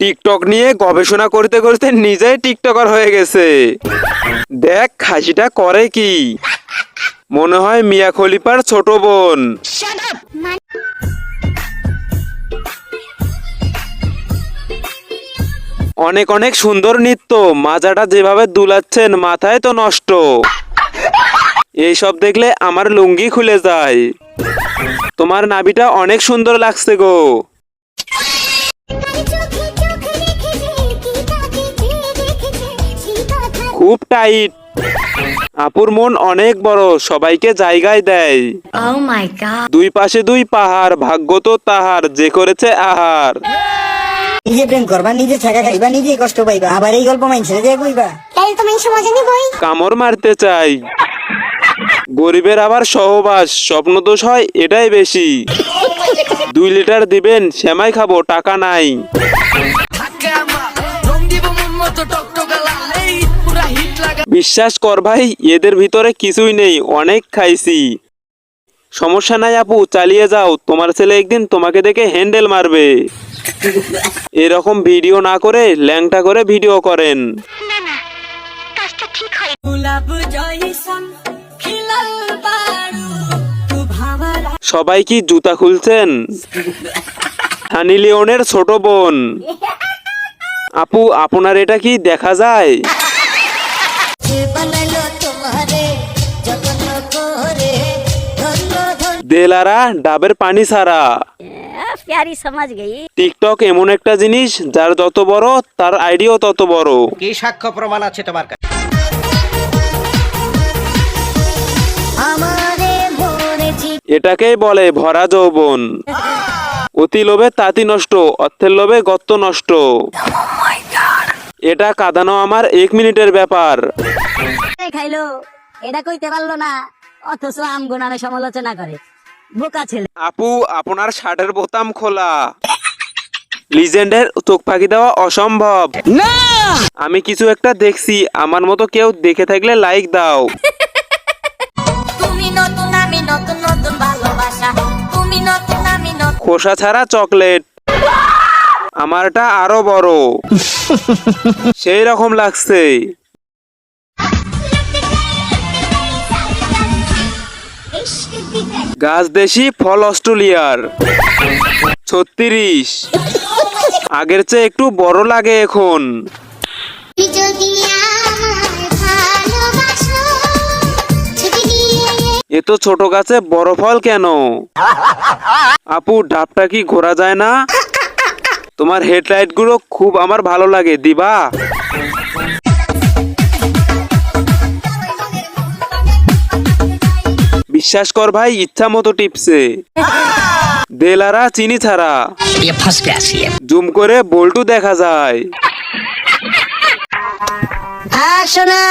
TikTok নিয়ে গবেষণা করতে করতে নিজেই টিকটকার হয়ে গেছে। দেখ খাসিটা করে কি? মনে হয় মিয়া খলিফার ছোট বোন। অনেক অনেক সুন্দর নৃত্য মাজাটা যেভাবে দুলাচ্ছেন মাথায় তো নষ্ট। এইসব দেখলে আমার লুঙ্গি খুলে যায়। তোমার নাবিটা অনেক সুন্দর লাগছে গো। খুব টাইট। আপুর মন অনেক বড় সবাইকে জায়গায় দেয়। Oh. দুই পাশে দুই পাহাড় ভাগ্য তো তাহার যে করেছে আহার। নিজে প্রেম করবা নিজে ছাকা খাইবা নিজে কষ্ট পাইবা আবার এই গল্প মাইনছে যে কইবা। তাহলে তো মানুষ মজা নিবই। কামড় মারতে চাই। গরিবের আবার সহবাস স্বপ্ন দোষ হয় এটাই বেশি। দুই লিটার দিবেন শ্যামাই খাব টাকা নাই। বিশ্বাস কর ভাই এদের ভিতরে কিছুই নেই অনেক খাইছি। সমস্যা নাই আপু চালিয়ে যাও তোমার ছেলে একদিন তোমাকে দেখে হ্যান্ডেল মারবে। এরকম ভিডিও না করে ল্যাংটা করে ভিডিও করেন। সবাই কি জুতা খুলছেন? হানি লিওনের ছোট বোন। আপু আপনার এটা কি দেখা যায়? দেলারা ডাবের পানি সারা প্যারি সমাজ গেই। টিকটক এমন একটা জিনিস যার যত বড় তার আইডিও তত বড়। কি সাক্ষ্য প্রমাণ আছে তোমার কাছে? এটাকেই বলে ভরা যৌবন। অতি লোভে তাঁতি নষ্ট অর্থের লোভে গত্ত নষ্ট। oh এটা কাঁদানো আমার এক মিনিটের ব্যাপার। খাইলো এটা কইতে পারল না অথচ আম গুনানে সমালোচনা করে। বোকা ছেলে। আপু আপনার শার্টের বোতাম খোলা। লিজেন্ডের চোখ ফাঁকি দেওয়া অসম্ভব। আমি কিছু একটা দেখছি আমার মতো কেউ দেখে থাকলে লাইক দাও। তুমি নতুন আমি নতুন নতুন ভালোবাসা। তুমি নতুন আমি নতুন। খোসা ছাড়া চকলেট। আমারটা আরও বড়। সেই রকম লাগছে। গাছ দেশি ফল অস্ট্রেলিয়ার। ছত্রিশ। আগের চেয়ে একটু বড় লাগে এখন। এ তো ছোট গাছে বড় ফল কেন? আপু, ডাবটা কি ঘোরা যায় না? তোমার হেডলাইটগুলো খুব আমার ভালো লাগে দিবা? বিশ্বাস কর ভাই ইচ্ছা মতো টিপসে দেলারা চিনি ছাড়া। জুম করে বল্টু দেখা যায়। আর শোনা।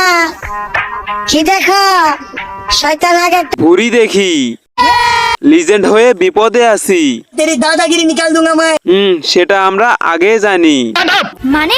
কি দেখো? শয়তান আগে ভুরি দেখি। লিজেন্ড হয়ে বিপদে আছি। তেরি দাদাগিরি নিকাল দুঙ্গা মায়। হুম সেটা আমরা আগে জানি। মানে?